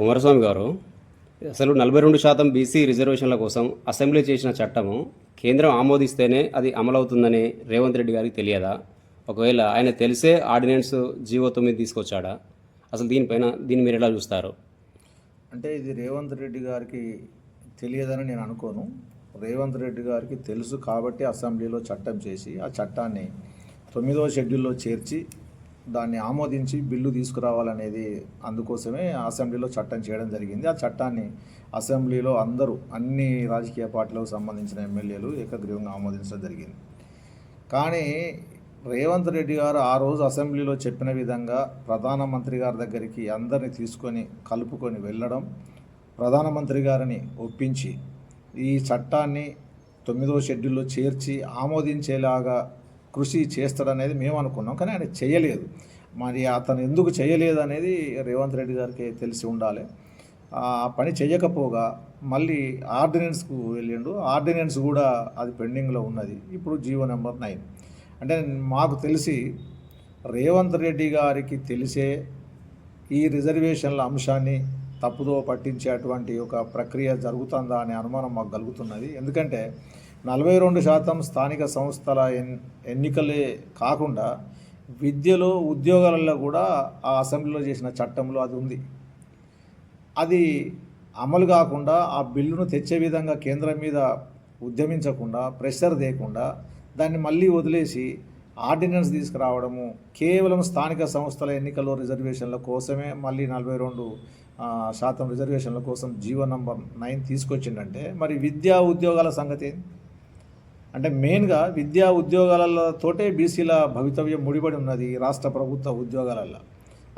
కుమారస్వామి గారు అసలు నలభై రెండు శాతం బీసీ రిజర్వేషన్ల కోసం అసెంబ్లీ చేసిన చట్టము కేంద్రం ఆమోదిస్తేనే అది అమలవుతుందని రేవంత్ రెడ్డి గారికి తెలియదా? ఒకవేళ ఆయన తెలిసే ఆర్డినెన్స్ జీవో తొమ్మిది తీసుకొచ్చాడా? అసలు దీనిపైన దీన్ని మీరు ఎలా చూస్తారు? అంటే ఇది రేవంత్ రెడ్డి గారికి తెలియదని నేను అనుకోను. రేవంత్ రెడ్డి గారికి తెలుసు కాబట్టి అసెంబ్లీలో చట్టం చేసి ఆ చట్టాన్ని తొమ్మిదవ షెడ్యూల్లో చేర్చి దాన్ని ఆమోదించి బిల్లు తీసుకురావాలనేది అందుకోసమే అసెంబ్లీలో చట్టం చేయడం జరిగింది. ఆ చట్టాన్ని అసెంబ్లీలో అందరూ అన్ని రాజకీయ పార్టీలకు సంబంధించిన ఎమ్మెల్యేలు ఏకగ్రీవంగా ఆమోదించడం జరిగింది. కానీ రేవంత్ రెడ్డి గారు ఆ రోజు అసెంబ్లీలో చెప్పిన విధంగా ప్రధానమంత్రి గారి దగ్గరికి అందరిని తీసుకొని కలుపుకొని వెళ్ళడం ప్రధానమంత్రి గారిని ఒప్పించి ఈ చట్టాన్ని తొమ్మిదవ షెడ్యూల్లో చేర్చి ఆమోదించేలాగా కృషి చేస్తాడనేది మేము అనుకున్నాం కానీ ఆయన చేయలేదు. మరి అతను ఎందుకు చేయలేదు అనేది రేవంత్ రెడ్డి గారికి తెలిసి ఉండాలి. ఆ పని చేయకపోగా మళ్ళీ ఆర్డినెన్స్కు వెళ్ళిండు. ఆర్డినెన్స్ కూడా అది పెండింగ్లో ఉన్నది. ఇప్పుడు జీవో నెంబర్ నైన్. అంటే మాకు తెలిసి రేవంత్ రెడ్డి గారికి తెలిసే ఈ రిజర్వేషన్ల అంశాన్ని తప్పుదో పట్టించేటువంటి ఒక ప్రక్రియ జరుగుతుందా అనే అనుమానం మాకు కలుగుతున్నది. ఎందుకంటే నలభై రెండు శాతం స్థానిక సంస్థల ఎన్ ఎన్నికలే కాకుండా విద్యలో ఉద్యోగాలలో కూడా ఆ అసెంబ్లీలో చేసిన చట్టంలో అది ఉంది. అది అమలు కాకుండా ఆ బిల్లును తెచ్చే విధంగా కేంద్రం మీద ఉద్యమించకుండా ప్రెషర్ తేకుండా దాన్ని మళ్ళీ వదిలేసి ఆర్డినెన్స్ తీసుకురావడము కేవలం స్థానిక సంస్థల ఎన్నికల్లో రిజర్వేషన్ల కోసమే మళ్ళీ నలభై రెండు శాతం రిజర్వేషన్ల కోసం జీవో నంబర్ నైన్ తీసుకొచ్చిందంటే మరి విద్యా ఉద్యోగాల సంగతి ఏంటి అంటే మెయిన్గా విద్యా ఉద్యోగాలతోటే బీసీల భవితవ్యం ముడిపడి ఉన్నది ఈ రాష్ట్ర ప్రభుత్వ ఉద్యోగాలల్లో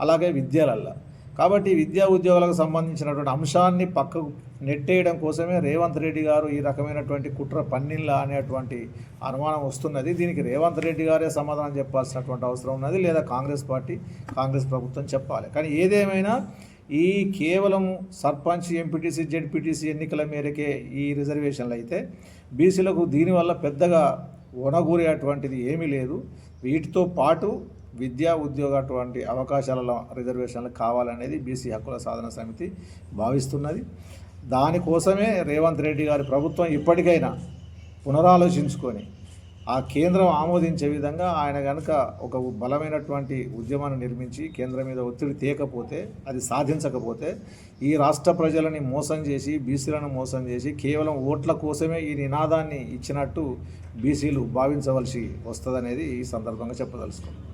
అలాగే విద్యలల్లో. కాబట్టి విద్యా ఉద్యోగాలకు సంబంధించినటువంటి అంశాన్ని పక్కకు నెట్టేయడం కోసమే రేవంత్ రెడ్డి గారు ఈ రకమైనటువంటి కుట్ర పన్నిళ్ళ అనేటువంటి అనుమానం వస్తున్నది. దీనికి రేవంత్ రెడ్డి గారే సమాధానం చెప్పాల్సినటువంటి అవసరం ఉన్నది లేదా కాంగ్రెస్ పార్టీ కాంగ్రెస్ ప్రభుత్వం చెప్పాలి. కానీ ఏదేమైనా ఈ కేవలం సర్పంచ్ ఎంపీటీసీ జెడ్పీటీసీ ఎన్నికల మేరకే ఈ రిజర్వేషన్లు అయితే బీసీలకు దీనివల్ల పెద్దగా ఒనగూరేటువంటిది ఏమీ లేదు. వీటితో పాటు విద్యా ఉద్యోగ అటువంటి అవకాశాలలో రిజర్వేషన్లు కావాలనేది బీసీ హక్కుల సాధన సమితి భావిస్తున్నది. దానికోసమే రేవంత్ రెడ్డి గారి ప్రభుత్వం ఇప్పటికైనా పునరాలోచించుకొని ఆ కేంద్రం ఆమోదించే విధంగా ఆయన కనుక ఒక బలమైనటువంటి ఉద్యమాన్ని నిర్మించి కేంద్రం మీద ఒత్తిడి తేకపోతే అది సాధించకపోతే ఈ రాష్ట్ర ప్రజలని మోసం చేసి బీసీలను మోసం చేసి కేవలం ఓట్ల కోసమే ఈ నినాదాన్ని ఇచ్చినట్టు బీసీలు భావించవలసి వస్తుందనేది ఈ సందర్భంగా చెప్పదలుచుకున్నాను